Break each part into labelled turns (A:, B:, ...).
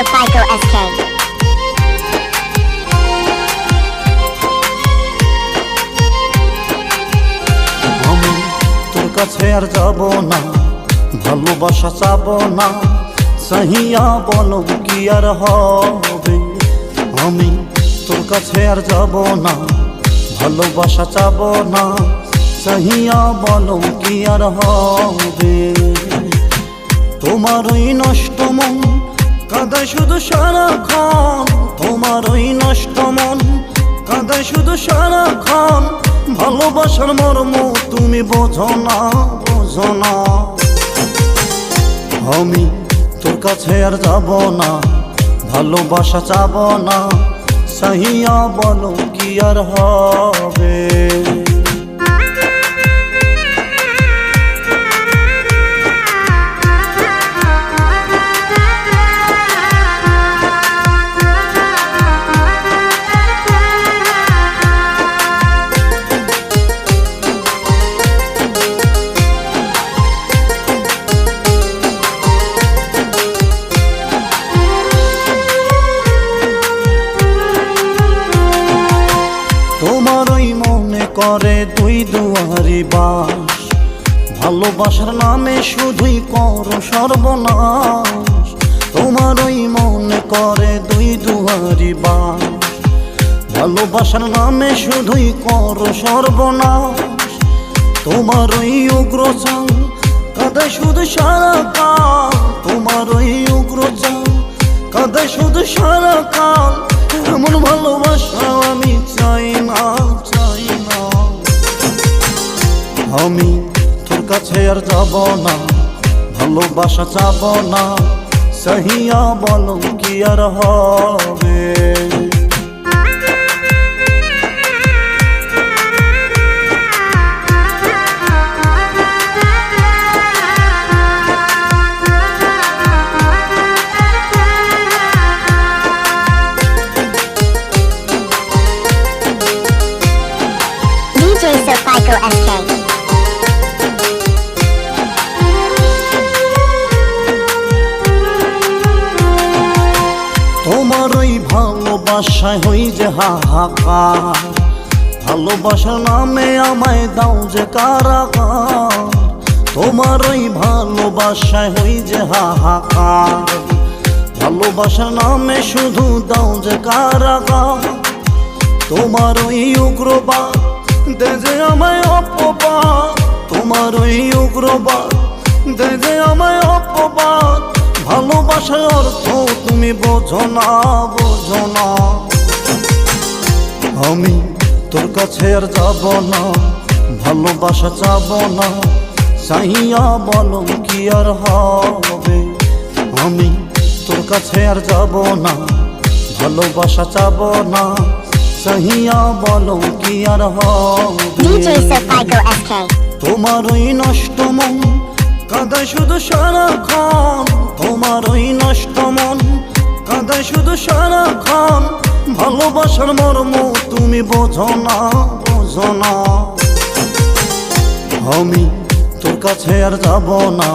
A: Psycho SK.
B: আমি তোর কাছে আর যাব না, ভালোবাসা চাব না বলো কি আর হবে আমি তোর কাছে আর যাব না, ভালোবাসা চাব না বলো কি আর হবে তোমার ওই নষ্ট মন কাঁদে শুধু সারাক্ষণ তোমার ওই নষ্ট মন। কাঁদে শুধু সারাক্ষণ ভালোবাসার মর্ম তুমি বোঝো না বোঝো না। আমি তোর কাছে আর যাব না, ভালোবাসা চাব না সাহিয়া বলো কি আর হবে? করে দুই দুয়ারি বাস। ভালোবাসার নামে শুধুই করো সর্বনাশ। তোমার ওই মনে করে দুই দুয়ারি বাস। ভালোবাসার নামে শুধুই করো সর্বনাশ। তোমার ওই উগ্র চাল কাঁদে শুধু সারা কাল। তোমার ওই উগ্র চাল কাঁদে শুধু সারা কাল। এমন ভালোবাসা আমি চাই না। আমি তোর কাছে আর যাব না, ভালোবাসা চাব না সহিয়া বলো কি আর হবে?
A: DJ Sir
B: ভালোবাসায় হই যে হাহাকার। ভালোবাসার নামে আমায় দাও যে কারাগার। তোমার ওই ভালোবাসায় হই যে হাহাকার। ভালোবাসার নামে শুধু দাও যে কারাগার। তোমার ওই উগ্রবা দে যে আমায় অপবাদ। তোমার ওই উগ্রবাদ দে যে আমায় অপবাদ। ভালোবাসার অর্থ তুমি বোঝো না বোঝো না। আমি তোর কাছে আর যাব না ভালোবাসা চাব না চাহিয়া বলো কি আর হবে। আমি তোর কাছে আর যাব না ভালোবাসা চাব না চাহিয়া বলো কি আর. তোমার ওই নষ্ট মন কাঁদে শুধু সারাক্ষণ। তোমার ওই নষ্ট মন, কাঁদে শুধু সারাক্ষণ। ভালোবাসার মর্ম তুমি বোঝো না বোঝো না। আমি তোর কাছে আর যাব না,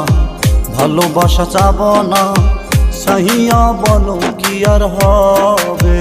B: ভালোবাসা চাব না সাহিয়া বলো কি আর হবে?